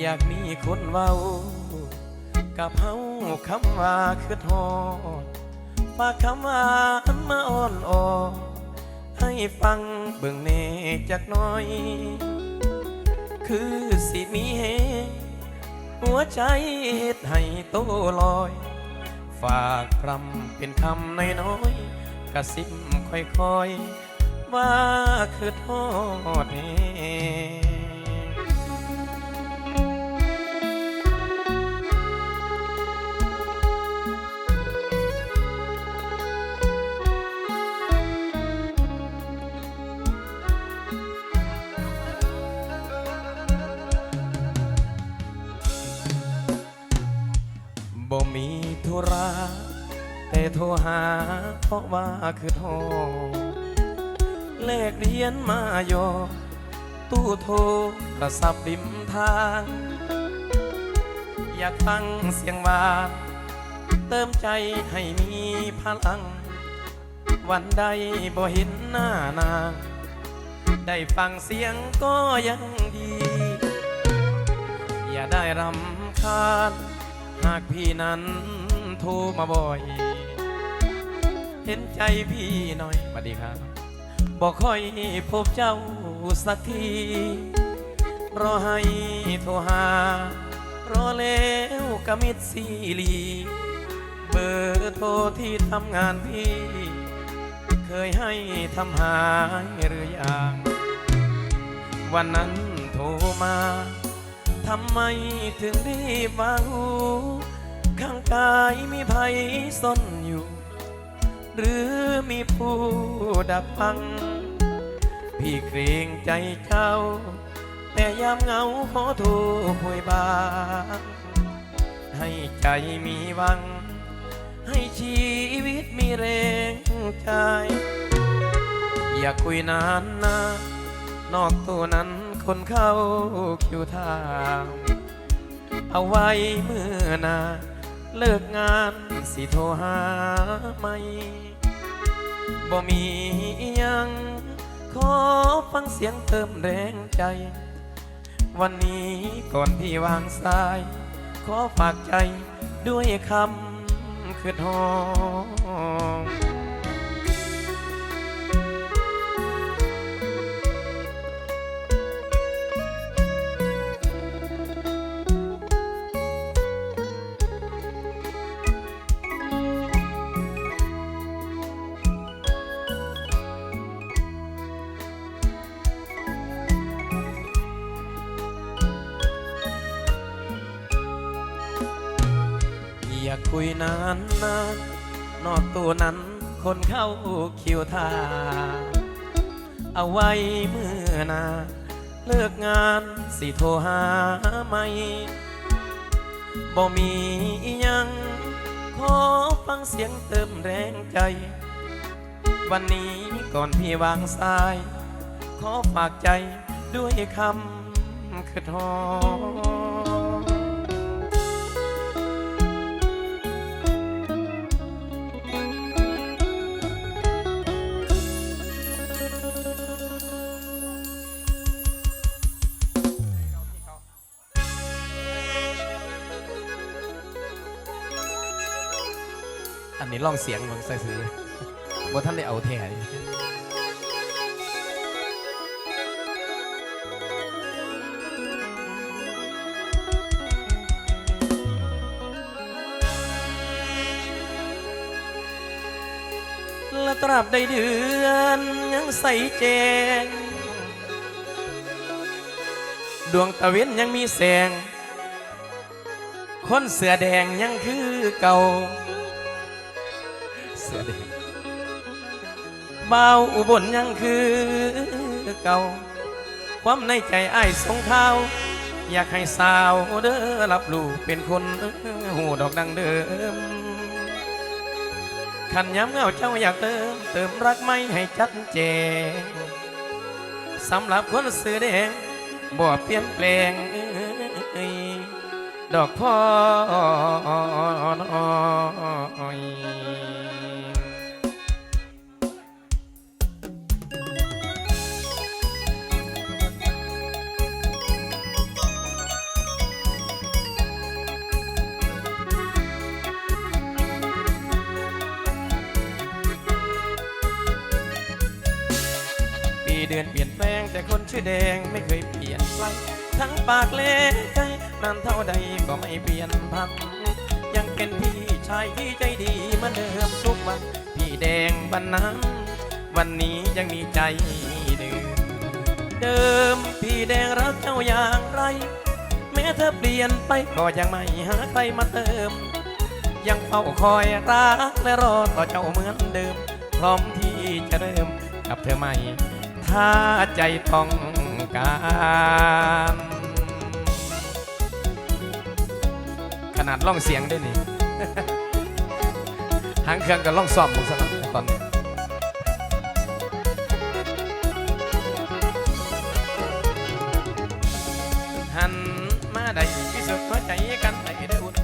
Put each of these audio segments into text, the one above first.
อยากมีคนเว้า กับเฮาคำว่าคือทอดฝากคำว่ามาอ่อนอ่อนให้ฟังเบิ่งเนจักหน้อย คือสิมีเฮหัวใจเฮ็ดให้โตลอย ฝากคำเป็นคำน้อยๆกระซิบค่อยๆ ว่าคือทอดเฮบ่ ธุระแต่โทรหาเพราะว่าคือโทรเลขเรียนมาโยตู้โทรกระสับริมทาง อยากฟังเสียงหวานเติมใจให้มีพลัง วันใดบ่เห็นหน้านาง ได้ฟังเสียงก็ยังดี อย่าได้รำคาญหากพี่นั้น โทรมาบ่อย เห็นใจพี่หน่อยสวัสดีครับ บอกค่อยพบเจ้าสักที รอให้โทรหา รอแล้วกมิดซีรี เบอร์โทรที่ทำงานพี่ เคยให้ทำหายหรือยัง วันนั้นโทรมาทำไมถึงรีบวางหู ข้างกายมีภัยซ่อนอยู่ หรือมีผู้ดักฟัง พี่เกรงใจเจ้า แต่ยามเหงาขอโทรคุยบางให้ใจมีวัง ให้ชีวิตมีแรงใจ อย่าคุยนานนะ นอกตัวนั้นคนเข้าคิวทาง เอาไว้เมื่อนา เลิกงานสิโทรหาไม่บ่มียัง ขอฟังเสียงเติมแรงใจ วันนี้ก่อนที่วางสาย ขอฝากใจด้วยคำคือทอง อยากคุยนานนานนอกตัวนั้นคนเข้าคิวทา เอาไว้เมื่อนา เลิกงานสิโทรหาไม่บ่มียัง ขอฟังเสียงเติมแรงใจ วันนี้ก่อนพี่วางสาย ขอฝากใจด้วยคำคือทอ นนี้ลองเสียงมึงใส่ซื้อว่าท่านได้เอาแท้นี่และตราบใดเดือนยังใส่แจง ดวงตะเวนยังมีแสง คนเสือแดงยังคือเก่า เสือแดงเบาวอุบลยังคือเก่า ความในใจไอ้ายสงเท้า อยากให้สาวเด้อรับรู้เป็นคนหูดอกดังเดิม ขันย้ำเงาเจ้าอยากเติม เติมรักไม่ให้ชัดเจนสำหรับคนเสือแดงบ่เปลี่ยนแปลง ดอกพ่อ น้อยนแปลงแต่คนชื่อแดงไม่เคยเปลี่ยนไปทั้งปากเล่ใจนานเท่าใดก็ไม่เปลี่ยนพันยังเป็นพี่ชายที่ใจดีเหมือนเดิมทุกวันพี่แดงบันนั้นวันนี้ยังมีใจเดิมเดิมพี่แดงรักเจ้าอย่างไร แม้เธอเปลี่ยนไปก็ยังไม่หาใครมาเติม ยังเฝ้าคอยรักและรอต่อเจ้าเหมือนเดิม พร้อมที่จะเริ่มกับเธอใหม่าใจต้องการขนาดล่องเสียงด้วยนี่หางเครื่องกับล่องซ่อมมึงสลับตอนนี้หันมาได้พิสูจน์หัวใจกันได้เด้ออุ่น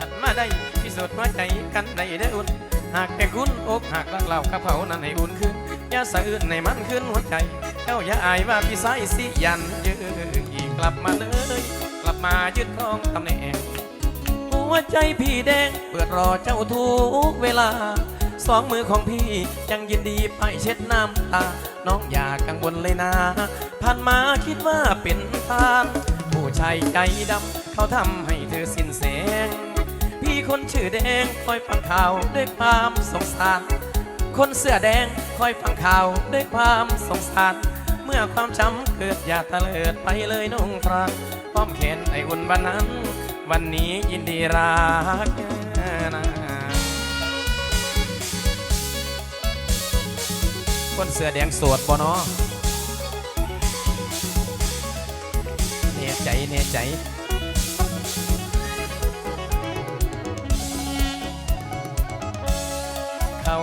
หันมาได้พิสูจน์หัวใจกันได้เด้อุ่น หากแต่คุณอกหักรักเรากับเขานั้นให้อุ่นขึ้นอย่าสะอื้นในมันขึ้นหัวใจ จ้าอย่าอายว่าพี่สายสิยันยืนอีกกลับมาเลย กลับมายึดครองตำแหน่งหัวใจพี่แดงเปิดรอเจ้าทุกเวลา สองมือของพี่ยังยินดีไปเช็ดน้ำตา น้องอย่ากังวลเลยนะผ่านมาคิดว่าเป็นทาน ผู้ชายใจดำเขาทำให้เธอสิ้นแสง พี่คนชื่อแดงคอยฟังข่าวด้วยความสงสารคนเสื้อแดงคอยฟังข่าวด้วยความสงสาร มื่อความช้ำเกิดอย่าตะเลิดไปเลยนุ่งฟรังป้อมแขนไออุ่นวันนั้น วันนี้ยินดีรักนะคนเสื้อแดงสวดบ่เนาะเน่ใจเน่ใจเขา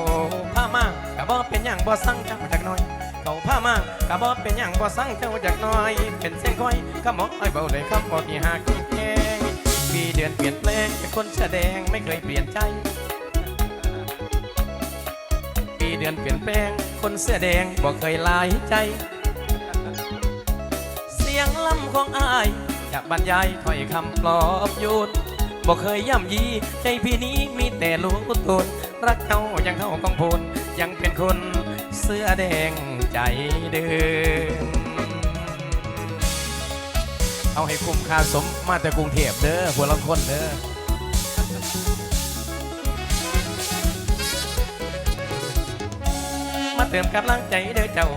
ผ้ามากกะบ่เป็นอย่างบ่สั่งจ้าจากน้อย เขาผ้ามากกะบ่เป็นอย่างบ่สั่งเจ้าจากน้อย เป็นเส้นค่อยขมอกอ้อยเบาเลยคำบอกที่หากแกงปีเดือนเปลี่ยนแปลงเป็นคนแสดงไม่เคยเปลี่ยนใจ ปีเดือนเปลี่ยนแปลง คนเสื้อแดงบอกเคยลายใจ เสียงล่ำของอายจะบรรยายถ้อยคำปลอบโยนบอกเคยย่ำยีใจพี่นี้มีแต่รู้ตุนรักเขาอยังเข้ากองพลยังเป็นคน เสื้อแดงใจเดิมเอาให้คุ้มค่าสมมาแต่กรุงเทพเด้อหัวลังคนเด้อมาเติมกำลังใจเด้อเจ้า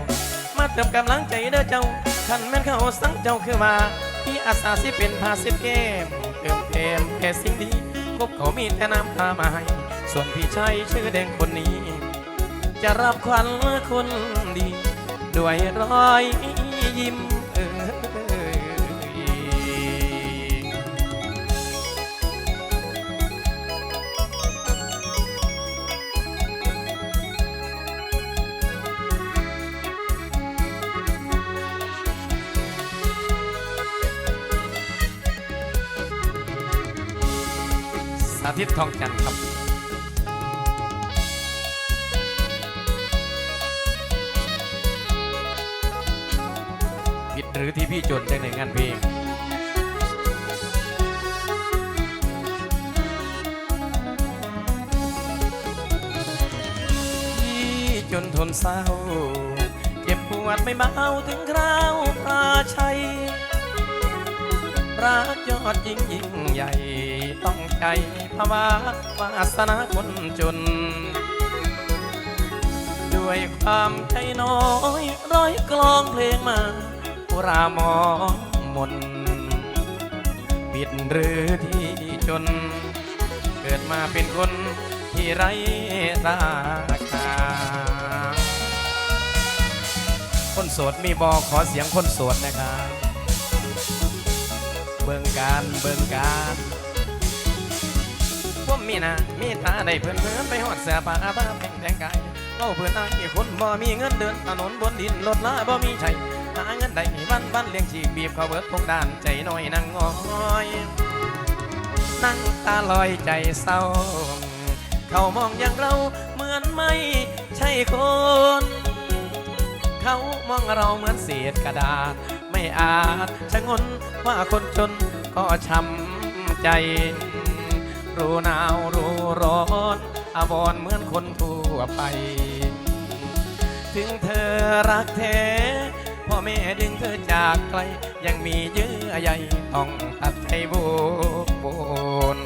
มาเติมกำลังใจเด้อเจ้าขันแม่นเขาสังเจ้าคือมาพี่อาสาสิเป็นพาสิบเกมเติมเกมแค่สิ่งดีพบเขามีแต่น้ำตามาให้ส่วนพี่ชายชื่อแดงคนนี้ จะรับควันคนดี ด้วยรอยยิ้มเอ่ยสาธิตทองจันทร์ครับ รือที่พี่จนในงานเพลงพี่จนทนเศร้า เจ็บปวดไม่เบาถึงคราวพาชัยรักยอดยิ่งยิ่งใหญ่ ต้องใจภาวะวาสนาคนจน ด้วยความใจน้อย ร้อยกลองเพลงมา รามองมนปิดหรือที่จน เกิดมาเป็นคนที่ไร้ราคา คนโสดมีบอขอเสียงคนโสดนะครับ เบิ่งการเบิ่งการพวกมีนะมีตาได้เพื่อนเพื่อนไปหอดเสือป่าตาแข่งแต่งกายเล่าเพื่อนอายคนบ่มีเงินเดินถนนบนดินรถลาบ่มีใช้าเงินได้มีวันวันเลี้ยงชีพบีบเขาเบิดทุกด้านใจน้อยนั่งงอยนั่งตาลอยใจเศร้า เขามองอย่างเราเหมือนไม่ใช่คน เขามองเราเหมือนเศษกระดาษ ไม่อาจชะงนว่าคนจนก็ช้ำใจ รู้หนาวรู้ร้อนอาวรเหมือนคนทั่วไป ถึงเธอรักแท้ พ่อแม่ดึงเธอจากไกล ยังมีเยื่อใยต้องตัดใจโบโบน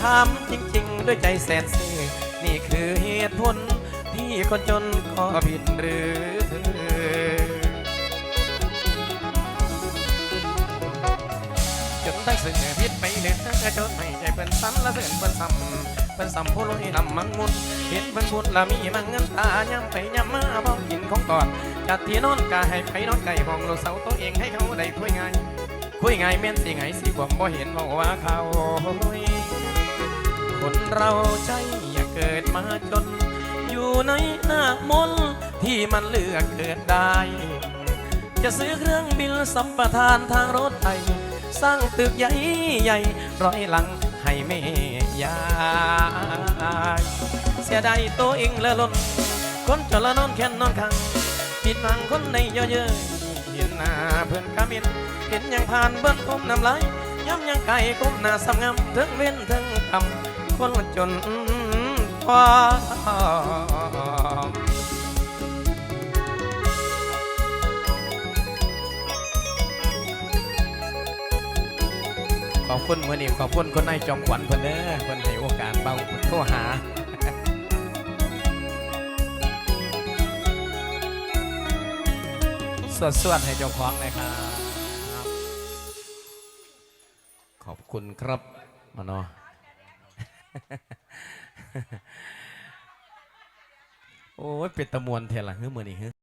ถามจริง ๆ ด้วยใจแสนซื่อนี่คือเหตุผลที่คนจนก็ผิดหรือจนได้สื่อพิษไปเลือจนไม่ใจเป็นสันละเสื่นเป็นซ้ำเป็นซ้ำผู้ลอยลำมังมุนเห็นเป็นพุดละมีมังเงินตาย้ำไปย้ำมาบองกินของก่อน จัดที่นอนกาให้ไปนอนไก่ห้องลูกเสาตัวเองให้เขาได้คุยง่ายคุยง่ายแม่นสิไงสิความบ่เห็นบอกว่าเขาคนเราใจอย่าเกิดมาจน อยู่ในหน้ามนที่มันเลือกเกิดได้ จะซื้อเครื่องบินสัมปทานทางรถไฟสร้างตึกใหญ่ใหญ่ร้อยหลังให้แม่ยายเสียดายตัวเองละล้นคนจนละนอนแค่นนอนคัง ผิดหวังคนในเยอะเยอะเห็นหน้าเพื่อนกามินเห็นยังผ่านเบิ้ลก้มน้ำลายย้ำยังไก่ก้มหน้าสำงามถึงเว้นถึงคำคนจนพอขอบคุณเมื่อนี้ขอบคุณคนในจอมขวัญเพิ่อนเด้อเพิ่อนให้โอกาสเบาโทรหา สวดสวดให้เจ้าของหนะครับ ขอบคุณครับมาเนาะโอ้ยเป็ดตะมวนเทละเฮ้ยมือนี่เฮ้ย